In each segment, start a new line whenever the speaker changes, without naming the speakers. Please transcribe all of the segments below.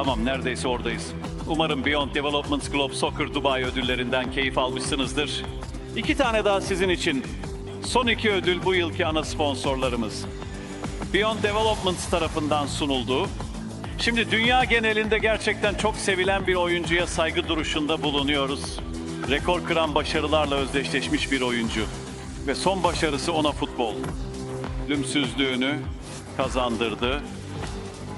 Tamam neredeyse oradayız. Umarım Beyond Development Globe Soccer Dubai ödüllerinden keyif almışsınızdır. İki tane daha sizin için. Son iki ödül bu yılki ana sponsorlarımız. Beyond Development tarafından sunuldu. Şimdi dünya genelinde gerçekten çok sevilen bir oyuncuya saygı duruşunda bulunuyoruz. Rekor kıran başarılarla özdeşleşmiş bir oyuncu. Ve son başarısı ona futbol. Lümsüzlüğünü kazandırdı.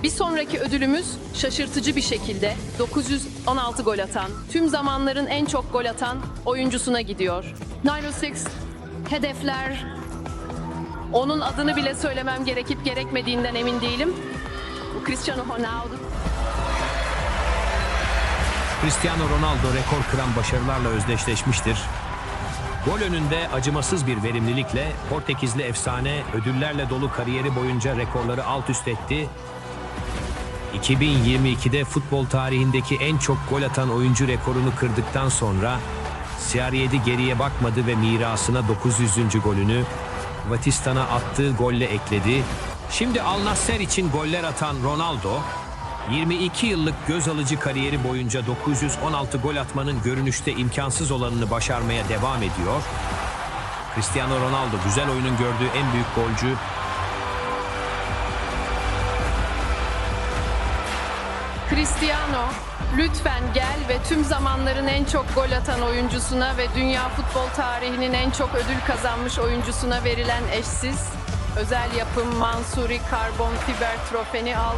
Bir sonraki ödülümüz şaşırtıcı bir şekilde 916 gol atan, tüm zamanların en çok gol atan oyuncusuna gidiyor. 906 hedefler onun adını bile söylemem gerekip gerekmediğinden emin değilim. Cristiano Ronaldo.
Cristiano Ronaldo rekor kıran başarılarla özdeşleşmiştir. Gol önünde acımasız bir verimlilikle Portekizli efsane ödüllerle dolu kariyeri boyunca rekorları alt üst etti. 2022'de futbol tarihindeki en çok gol atan oyuncu rekorunu kırdıktan sonra CR7 geriye bakmadı ve mirasına 900. golünü Vatistan'a attığı golle ekledi. Şimdi Al Nassr için goller atan Ronaldo, 22 yıllık göz alıcı kariyeri boyunca 916 gol atmanın görünüşte imkansız olanını başarmaya devam ediyor. Cristiano Ronaldo güzel oyunun gördüğü en büyük golcü.
Cristiano, lütfen gel ve tüm zamanların en çok gol atan oyuncusuna ve dünya futbol tarihinin en çok ödül kazanmış oyuncusuna verilen eşsiz özel yapım Mansuri karbon fiber trofeni al.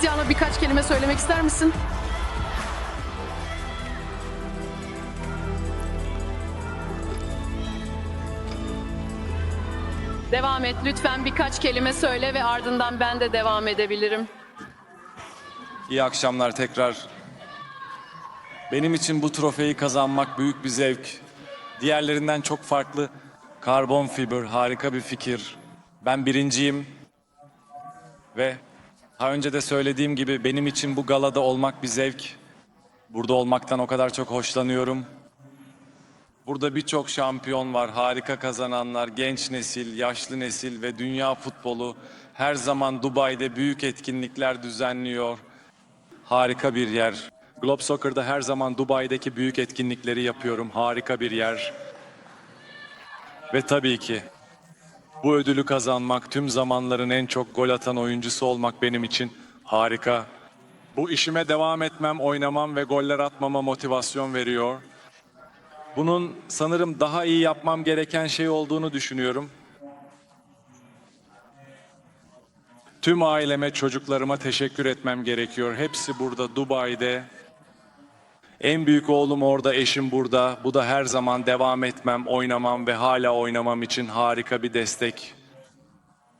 Cristiano birkaç kelime söylemek ister misin? Devam et. Lütfen birkaç kelime söyle ve ardından ben de devam edebilirim.
İyi akşamlar tekrar. Benim için bu trofeyi kazanmak büyük bir zevk. Diğerlerinden çok farklı. Karbon fiber harika bir fikir. Ben birinciyim. Ve daha önce de söylediğim gibi benim için bu galada olmak bir zevk. Burada olmaktan o kadar çok hoşlanıyorum. Burada birçok şampiyon var, harika kazananlar, genç nesil, yaşlı nesil ve dünya futbolu her zaman Dubai'de büyük etkinlikler düzenliyor. Harika bir yer. Globe Soccer'da her zaman Dubai'deki büyük etkinlikleri yapıyorum. Harika bir yer. Ve tabii ki bu ödülü kazanmak, tüm zamanların en çok gol atan oyuncusu olmak benim için harika. Bu işime devam etmem, oynamam ve goller atmama motivasyon veriyor. Bunun sanırım daha iyi yapmam gereken şey olduğunu düşünüyorum. Tüm aileme, çocuklarıma teşekkür etmem gerekiyor. Hepsi burada Dubai'de. En büyük oğlum orada, eşim burada. Bu da her zaman devam etmem, oynamam ve hala oynamam için harika bir destek.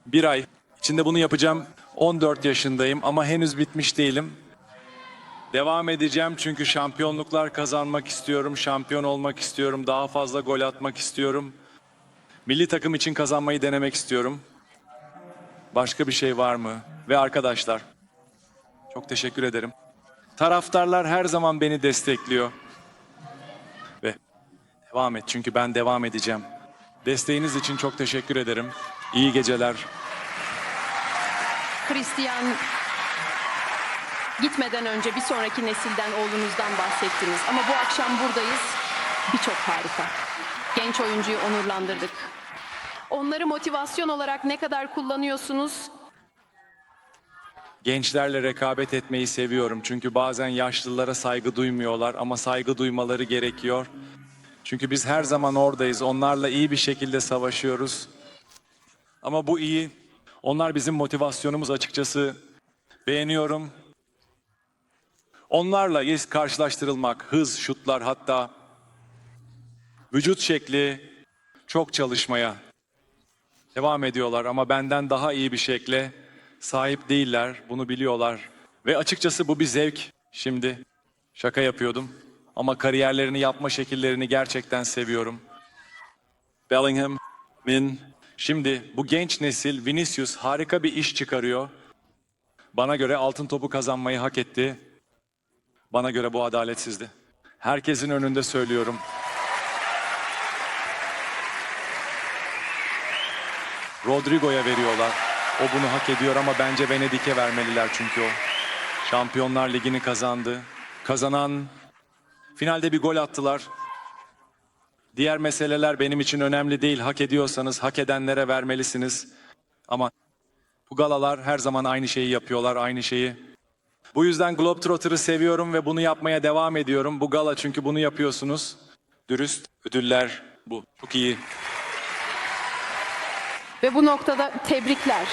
Bir ay içinde bunu yapacağım. 14 yaşındayım ama henüz bitmiş değilim. Devam edeceğim çünkü şampiyonluklar kazanmak istiyorum, şampiyon olmak istiyorum, daha fazla gol atmak istiyorum. Milli takım için kazanmayı denemek istiyorum. Başka bir şey var mı? Ve arkadaşlar, çok teşekkür ederim. Taraftarlar her zaman beni destekliyor. Ve devam et çünkü ben devam edeceğim. Desteğiniz için çok teşekkür ederim. İyi geceler.
Christian gitmeden önce bir sonraki nesilden oğlunuzdan bahsettiniz. Ama bu akşam buradayız. Birçok harika. Genç oyuncuyu onurlandırdık. Onları motivasyon olarak ne kadar kullanıyorsunuz?
Gençlerle rekabet etmeyi seviyorum çünkü bazen yaşlılara saygı duymuyorlar ama saygı duymaları gerekiyor. Çünkü biz her zaman oradayız. Onlarla iyi bir şekilde savaşıyoruz. Ama bu iyi. Onlar bizim motivasyonumuz açıkçası. Beğeniyorum. Onlarla karşılaştırılmak, hız, şutlar hatta vücut şekli çok çalışmaya devam ediyorlar ama benden daha iyi bir şekle sahip değiller. Bunu biliyorlar. Ve açıkçası bu bir zevk şimdi. Şaka yapıyordum. Ama kariyerlerini yapma şekillerini gerçekten seviyorum. Bellingham, Min. Şimdi bu genç nesil Vinicius harika bir iş çıkarıyor. Bana göre altın topu kazanmayı hak etti. Bana göre bu adaletsizdi. Herkesin önünde söylüyorum. Rodrigo'ya veriyorlar. O bunu hak ediyor ama bence Venedik'e vermeliler çünkü o. Şampiyonlar Ligi'ni kazandı. Kazanan finalde bir gol attılar. Diğer meseleler benim için önemli değil. Hak ediyorsanız hak edenlere vermelisiniz. Ama bu galalar her zaman aynı şeyi yapıyorlar, aynı şeyi. Bu yüzden Globetrotter'ı seviyorum ve bunu yapmaya devam ediyorum. Bu gala çünkü bunu yapıyorsunuz. Dürüst ödüller bu. Çok iyi.
Ve bu noktada tebrikler.